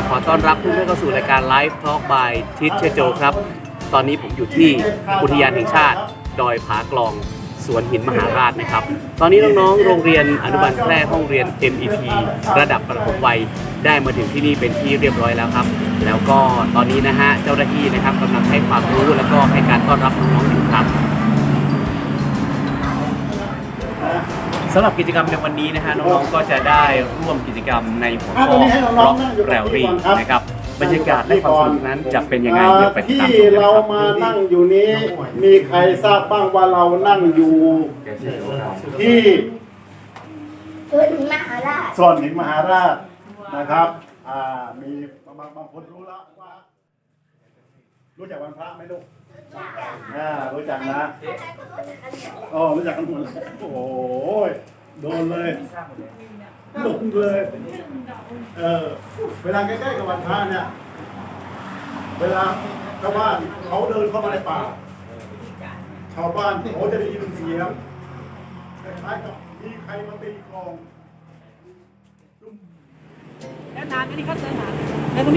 ะขอต้อนรับทุกท่านเข้าสู่รายการ Live Talk by ทิศเชโจครับ ตอนนี้ผมอยู่ที่อุทยานแห่งชาติ ดอยผากลองสวนหินมหาราชนะครับ ตอนนี้น้องๆ โรงเรียนอนุบาลแพร่ห้องเรียน MEP ระดับประถมวัยได้มาถึงที่นี่เป็นที่เรียบร้อยแล้วครับ แล้วก็ตอนนี้นะฮะเจ้าหน้าที่นะครับกำลังให้ความรู้แล้วก็ให้การต้อนรับน้องๆอยู่ครับ สำหรับกิจกรรมในวันนี้นะฮะน้องๆก็จะได้ร่วมกิจกรรมในหัวข้อร็อกแรลลี่นะครับบรรยากาศและความสนุกนั้นจะเป็นยังไงเดี๋ยวไปติดที่ตามชมกันเราครับมานั่งอยู่นี้ มีใครทราบบ้างว่าเรานั่งอยู่ ที่ส่วนมหาราช ส่วนหินมหาราชนะครับอ่ามีบางบางคนรู้แล้วว่า รู้จักวันพระไหมลูกอ่ารู้จักนะอ๋อรู้จักกันหมดเลยโอ้โหโดนเลยโดนเลยเออเวลาใกล้ๆกับวันพระเนี่ย เวลาชาวบ้านเขาเดินเข้ามาในป่า ชาวบ้านเขาจะได้ยินเสียงคล้ายๆกับมีใครมาตีกลอง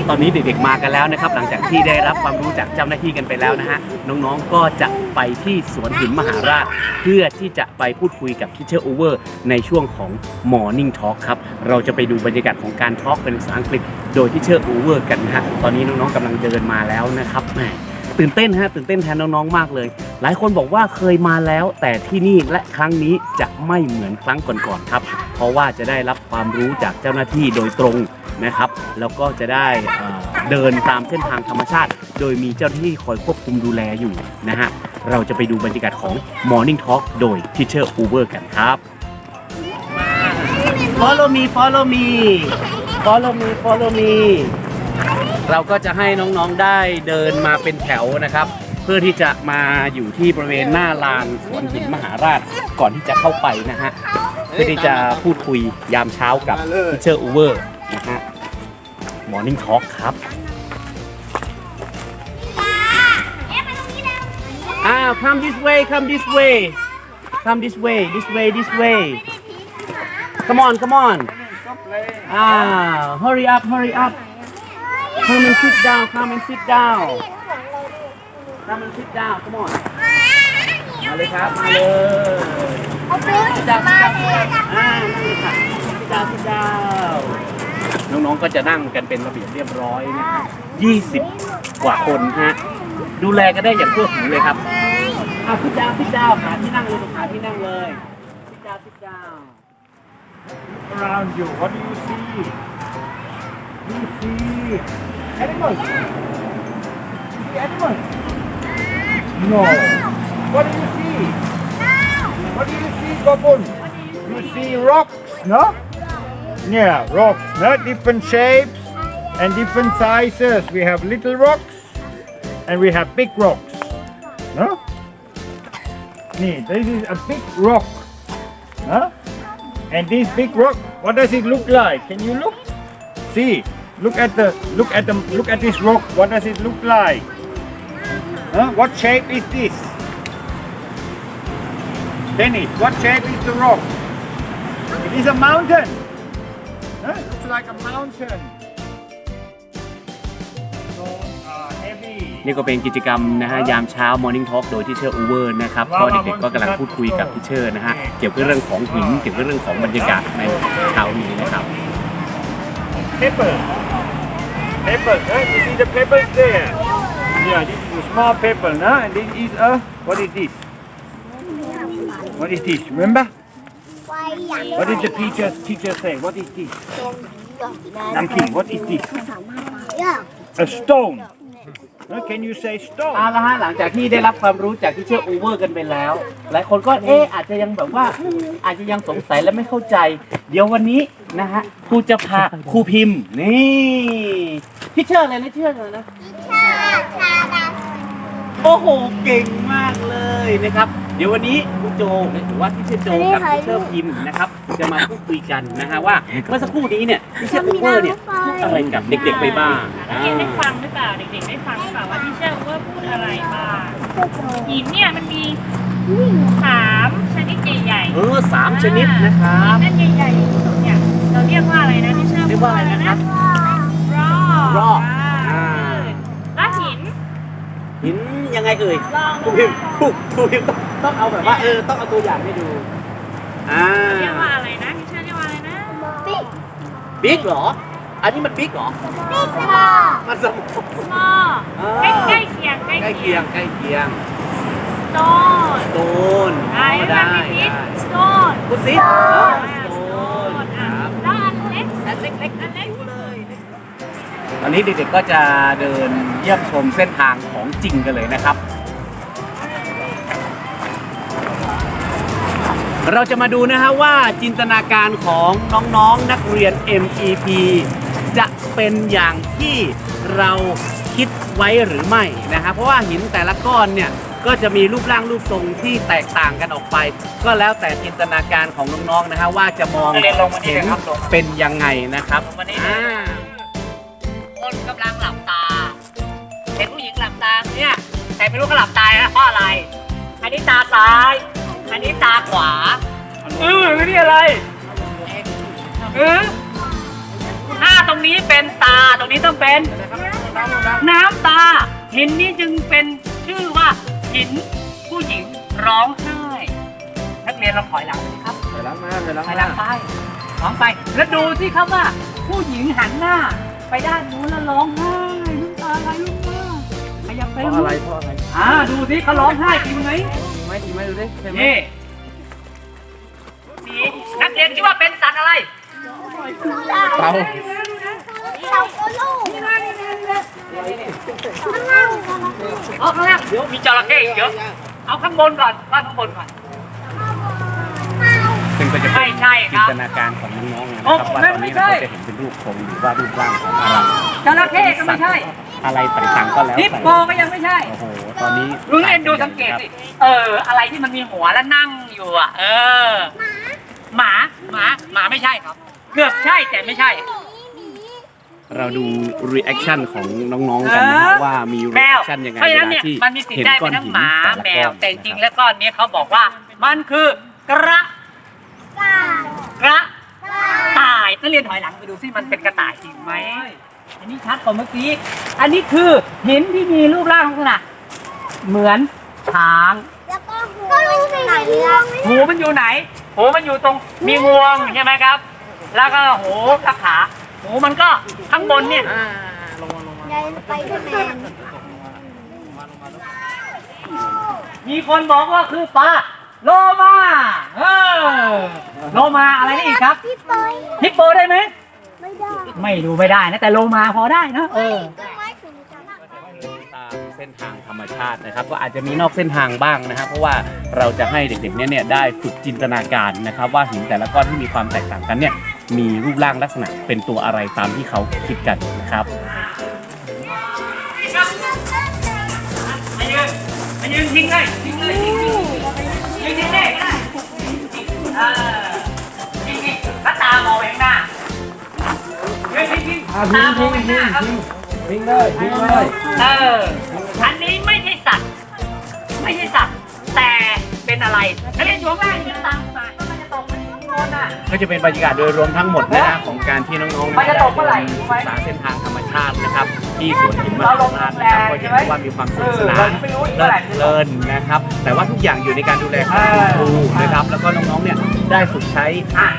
ตอนนี้เด็กๆมากันแล้วนะครับ หลังจากที่ได้รับความรู้จากเจ้าหน้าที่กันไปแล้วนะฮะน้องๆก็จะไปที่สวนหินมหาราช เพื่อที่จะไปพูดคุยกับทิเชอร์โอเวอร์ในช่วงของ Morning Talk ครับเราจะไปดูบรรยากาศของการทอล์กเป็นภาษาอังกฤษ โดยทิเชอร์โอเวอร์กันนะฮะตอนนี้น้องๆกำลังเดินมาแล้วนะครับแหมตื่นเต้นฮะตื่นเต้นแทนน้องๆมากเลย หลายคนบอกว่าเคยมาแล้ว แต่ที่นี่และครั้งนี้จะไม่เหมือนครั้งก่อนๆครับ เพราะว่าจะได้รับความรู้จากเจ้าหน้าที่โดยตรง นะครับ แล้วก็จะได้เดินตามเส้นทางธรรมชาติ โดยมีเจ้าหน้าที่คอยควบคุมดูแลอยู่นะฮะ เราจะไปดูบรรยากาศของ Morning Talk โดย Teacher Uber กันครับ Follow me Follow me Follow me Follow me เราก็จะให้น้องๆได้เดินมาเป็นแถวนะครับ เพื่อที่จะมาอยู่ที่บริเวณหน้าลานสวนหินมหาราชก่อนที่จะเข้าไปนะฮะเพื่อที่จะพูดคุยยามเช้ากับ Teacher Uber นะฮะ Morning Talk ครับ อ่า come this way come this way come this way this way this way come on come on อ่า hurry up hurry up come and sit down come and sit down come and sit down come on มาเลยครับ มาเลย เอาปืน sit down มา sit เลย down อ่านั่งเลยค่ะ sit down sit down น้องๆก็จะนั่งกันเป็นระเบียบเรียบร้อยนะฮะ20กว่าคนฮะดูแลกันได้อย่างทั่วถึงเลยครับอะ sit down sit down หาที่นั่งเลยลูกหาที่นั่งเลย sit down sit down around you what do you see you see animals see animals no what do you see what do you see Gopun you see rocks no yeah rocks no different shapes and different sizes we have little rocks and we have big rocks no Nee, this is a big rock huh? And this big rock, what does it look like? Can you look? See, look at the look at the look at this rock. What does it look like? Huh? What shape is this? Dennis, what shape is the rock? It is a mountain. Huh? It looks like a mountain. So uh, heavy. นี่ก็เป็นกิจกรรมนะฮะยามเช้า Morning Talk โดยที่เชอร์อูเวอร์นะครับก็เด็กๆก็กำลังพูดคุยกับที่เชอร์นะฮะเกี่ยวกับเรื่องของหินเกี่ยวกับเรื่องของบรรยากาศในเช้านี้นะครับ Paper. Paper. Huh? You see the paper there? Yeah, this is a small paper, no? And this is a what is this? What is this? Remember? ไฟอย่าง What did the teacher teacher say? What is this? Namking. What is this? อย่าง A stone. Huh? Can you say เอา stone? ละฮะหลังจากที่ได้รับความรู้จากที่เชื่ออูเวอร์กันไปแล้ว หลายคนก็เอ๊ะอาจจะยังแบบว่าอาจจะยังสงสัยและไม่เข้าใจ เดี๋ยววันนี้นะฮะครูจะพาครูพิมพ์นี่พี่เชื่ออะไรนะเชื่อเลยนะชาชาดาโอ้โห เก่งมากเลยนะครับเดี๋ยววันนี้ครูโจหรือว่าที่เชื่อโจกับที่เชื่อพิมพ์นะครับ จะมาพูดคุยกันนะฮะว่าเมื่อสักครู่นี้เนี่ยที่เชื่ออูเวอร์เนี่ยพูดอะไรกับเด็กๆไปบ้างอ่าเด็กได้ฟังหรือเปล่าเด็กๆได้ฟังหรือเปล่าว่าที่เชื่อว่าพูดอะไรบ้างหินเนี่ยมันมีสามชนิดใหญ่เออสามชนิดนะครับนั่นใหญ่ๆที่สุดเนี่ยเราเรียกว่าอะไรนะที่เชื่อเรียกว่าอะไรนะครับร็รอบอ่าอ่าแล้วหินหิน ยังไงเอ่ยลองครูพิมพ์ครูครูพิมพ์ต้องต้องเอาแบบว่าเออต้องเอาตัวอย่างให้ดูอ่าเรียกว่าอะไรนะที่เชื่อเรียกว่าอะไรนะปิ๊กบิ๊กเหรอ อันนี้มันบิ๊กเหรอปิ๊กค่ะมันสมองหม้อใกล้ใกล้เคียงใกล้ใกล้เคียงใกล้เคียงโตนสโตนไอ้ได้มันได้มีพิษสโตนคุณซิอ่าสสโตโตนนคอะรับแล้วอันเล็กอันเล็กๆอันเล็ก ตอนนี้เด็กๆก็จะเดินเยี่ยมชมเส้นทางของจริงกันเลยนะครับ เราจะมาดูนะฮะว่าจินตนาการของน้องๆนนักเรียน MEP จะเป็นอย่างที่เราคิดไว้หรือไม่นะฮะเพราะว่าหินแต่ละก้อนเนี่ยก็จะมีรูปร่างรูปทรงที่แตกต่างกันออกไป ก็แล้วแต่จินตนาการของน้องๆนะฮะว่าจะมองเรียนลงมานี่เห็นเลยครับลงเป็นยังไงนะครับลงมา นี่เลยอ่าคนกำลังหลับตาเห็นผู้หญิงหลับตาเนี่ยแต่ไม่รู้เขาหลับตานะเพราะอะไร อันนี้ตาซ้าย อันนี้ตาขวาเออไม่นี่อะไรเออถ้าตรงนี้เป็นตาตรงนี้ต้องเป็น น้ำตา หินนี้จึงเป็นชื่อว่าหินผู้หญิงร้องไห้ นักเรียนลองถอยหลังสิครับไปล้างมาไปล้างถอยหมาลังไปร้องไป แล้วดูสิครับว่า ผู้หญิงหันหน้า ไปด้านนู้นแล้วร้องไห้น้ำตาไหลลงมาขยับไปเพราะอะไรเพราะอะไรอ่าดูสิเขาร้องไห้จริงไหมไม่จริงไหมดูดิใช่ไหมนี่นี่นักเรียนคิดว่าเป็นสัตว์อะไรเต่าเต่าตัวลูกข้างล่างเอาข้างล่างเดี๋ยวมีจระเข้อีกเยอะเอาข้างบนก่อนว่าข้างบนก่อน ก็จะเป็ไม่นใช่คจินรับ ตนาการของน้องๆนะคโอ้รับว่าไม่ตอนนี้ไม่ใช่เราก็จะเห็นเป็นรูปทรงหรือว่ารูปร่างของอะไรจระเข้ก็ไม่ใช่อะไรต่างๆก็แล้วฮิปแต่โปก็ยังไม่ใช่ โอ้โหตอนนี้ลุงเรียนดูสังเกตสิ เออ อะไรที่มันมีหัวแล้วนั่งอยู่อะ เออ หมา หมา หมาไม่ใช่ครับ เกือบใช่แต่ไม่ใช่ เราดูรีแอคชั่นของน้องๆกันนะครับเออว่ามีแมรีแอวคชั่นยังไงเพราะฉะเวนั้นลาเนี่ยที่มันมีสิทเห็ธิ์นได้ก้อเป็นนทั้งหินหมาแต่ละแมก้ว อนแต่จริงๆนะคแล้วก้อนนี้เขาบอกว่า มันคือกระ กากระต่ายนักเรียนถอยหลังไปดูซิมันเป็นกระต่ายจริงไหมอันนี้ชัดกว่าเมื่อกี้ อันนี้คือหินที่มีรูปร่างลักษณะเหมือนช้าง แล้วก็หัวก็รู้สิไหนเรื่องหูมันอยู่ไหน หูมันอยู่ตรงมีงวงใช่ไหมครับ แล้วก็หูกับขา หูมันก็ข้างบนเนี่ยอ่าลงมาลงมาไงไปเดอร์แมนมีคนบอกว่าคือปลา โลมาเออโลมาอะไรได้อีกครับพี่ปอยฮิปโปได้ไหมไม่ได้ไม่รู้ไม่ได้นะแต่โลมาพอได้นะเออ ต้นไม้ถึงจะตามเส้นทางธรรมชาตินะครับ ก็อาจจะมีนอกเส้นทางบ้างนะครับ เพราะว่าเราจะให้เด็กๆเนี่ยเนี่ยได้ฝึกจินตนาการนะครับ ว่าหินแต่ละก้อนที่มีความแตกต่างกันเนี่ยมีรูปร่างลักษณะเป็นตัวอะไรตามที่เขาคิดกันนะครับ มายืนมายืนทิ้งเลยทิ้งเลยทิ้งทิ้ง ยืนทิ้งเลยก็ได้เออทิ้งทิ้งถ้าตามองไปข้างหน้ายืนทิ้งทิ้งอ่าตาทิ้งมองทิ้งไปข้างหทิ้น้างครับทิ้งทิ้งเลยทิ้งเลยเออ อันนี้ไม่ใช่สัตว์ ไม่ใช่สัตว์ แต่เป็นอะไรนักเรียนอยู่ข้างล่างยืนตามมาก็มันจะตกมันข้างบนอะ ก็จะเป็นบรรยากาศโดยรวมทั้งหมดนะฮะของการที่น้องๆมันจะตกเมื่อไหร่รู้ไหม ศึกษาเส้นทางธรรมชาตินะครับ ที่สวนหินมหาราชนะครับก็จะเห็นได้ว่ามีความสนุกสนานเพลินนะครับ แต่ว่าทุกอย่างอยู่ในการดูแลของคุณครูนะครับแล้วก็น้องๆเนี่ยได้ฝึกใช้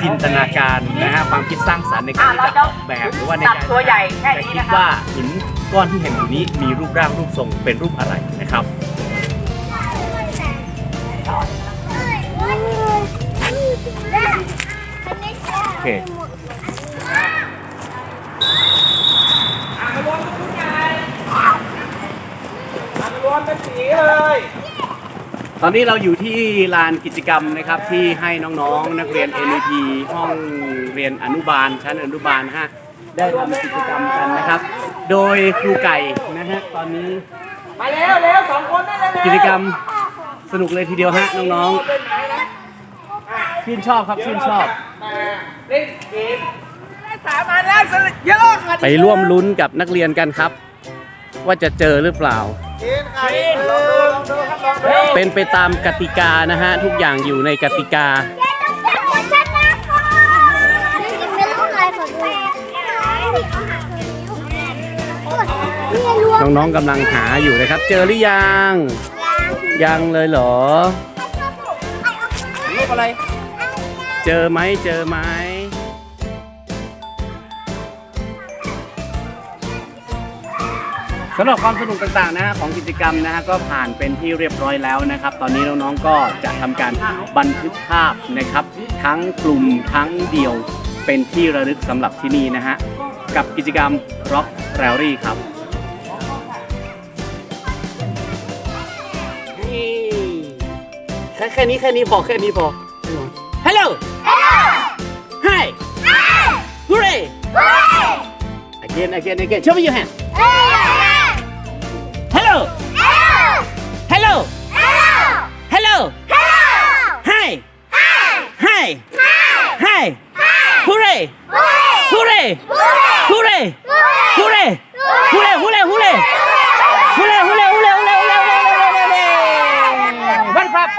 จินตนาการนะฮะความคิดสร้างสรรค์ในการที่จะออกแบบหรือว่าในการตัวใหญ่แค่นี้คิดว่าหินก้อนที่เห็นอยู่นี้มีรูปร่างรูปทรงเป็นรูปอะไรนะครับโอเค รวมเป็นสีเลย ตอนนี้เราอยู่ที่ลานกิจกรรมนะครับที่ให้น้องๆ นักเรียน NUT ห้องเรียนอนุบาลชั้นอนุบาลฮะได้ทำกิจกรรมกันนะครับ โดยครูไก่นะฮะตอนนี้มาเร็วเร็วสองคนได้เลยกิจกรรมสนุกเลยทีเดียวฮะน้องๆชื่นชอบครับชื่นชอบเล่นเกมสามอันแล้วเยอะค่ะไปร่วมลุ้นกับนักเรียนกันครับ ว่าจะเจอหรือเปล่าเกมค่ะลองดูลองดูครับลองดูเป็นไปตามกติกานะฮะ ทุกอย่างอยู่ในกติกาชนะค่ะนี่ไม่รู้อะไรของแม่เขาหาคนนี้รวมน้องๆกำลังหาอยู่นะครับ เจอหรือยัง ยังเลยเหรอ รูปอะไร เจอไหมเจอไหม สำหรับความสนุกต่างๆนะฮะของกิจกรรมนะฮะก็ผ่านเป็นที่เรียบร้อยแล้วนะครับ ตอนนี้น้องๆก็จะทำการบันทึกภาพนะครับ ทั้งกลุ่มทั้งเดี่ยวเป็นที่ระลึกสำหรับที่นี่นะฮะกับกิจกรรม Rock Rally ครับนี่แค่แค่นี้แค่นี้พอแค่นี้พอ Hello Hi Hooray Again again again Show me your hand Hello Hello Hello Hi Hi Hi Hooray Hooray Hooray Hooray Hooray Hooray Hooray Hooray Hooray Hooray Hooray Hooray One clap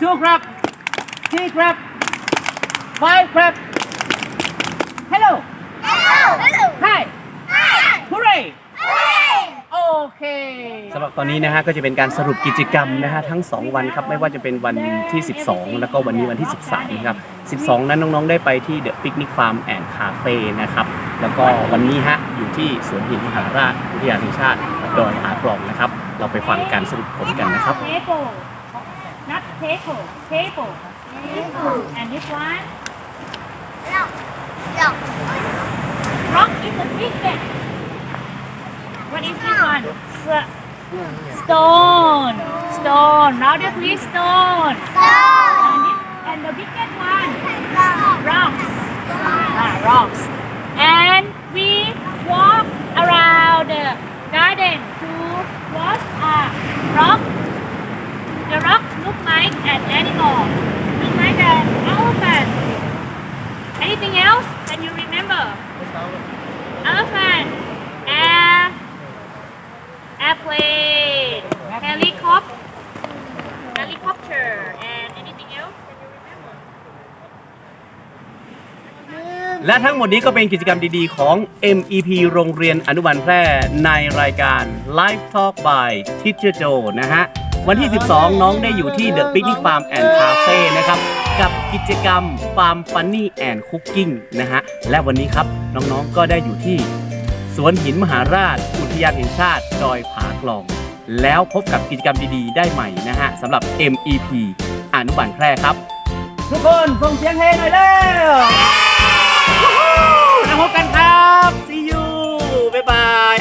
Two clap Three clap Five clap Hello Hi Hooray โอ เค สำหรับตอนนี้นะฮะก็จะเป็นการสรุปกิจกรรมนะฮะทั้ง 2 วันครับไม่ว่าจะเป็นวันที่ 12 แล้วก็วันนี้วันที่ 13นะครับ12 นั้นน้องๆได้ไปที่เดอะปิกนิกฟาร์มแอนด์คาเฟ่นะครับแล้วก็วันนี้ฮะอยู่ที่สวนหินมหาราชอุทยานแห่งชาติดอยผากล่องนะครับ เราไปฟังการสรุปผลกันนะครับ table not table table and this one rock is a big thing what is this one? S- stone. Stone. Louder please stone. And, this, and the biggest one. Rocks. Ah, rocks. And we walk around the garden to watch a rock. The rock look like an animal. Look like an elephant. Anything else can you remember? Elephant airplane helicopter helicopter and anything else can you remember และทั้งหมดนี้ก็เป็นกิจกรรมดีๆ ของ MEP โรงเรียนอนุบาลแพร่ในรายการ Live Talk by Teacher Joe นะฮะ วันที่ 12 น้องได้อยู่ที่ The Picnic Farm and Cafe นะครับ กับกิจกรรม Farm Funny and Cooking นะฮะ และวันนี้ครับ น้องๆ ก็ได้อยู่ที่ สวนหินมหาราช อุทยานแห่งชาติ ดอยผากลอง แล้วพบกับกิจกรรมดีๆ ได้ใหม่นะฮะสำหรับ MEP อนุบาลแพร่ครับ ทุกคนส่งเสียงเฮหน่อยเร็วแล้วพบกันครับ see you บ๊ายบาย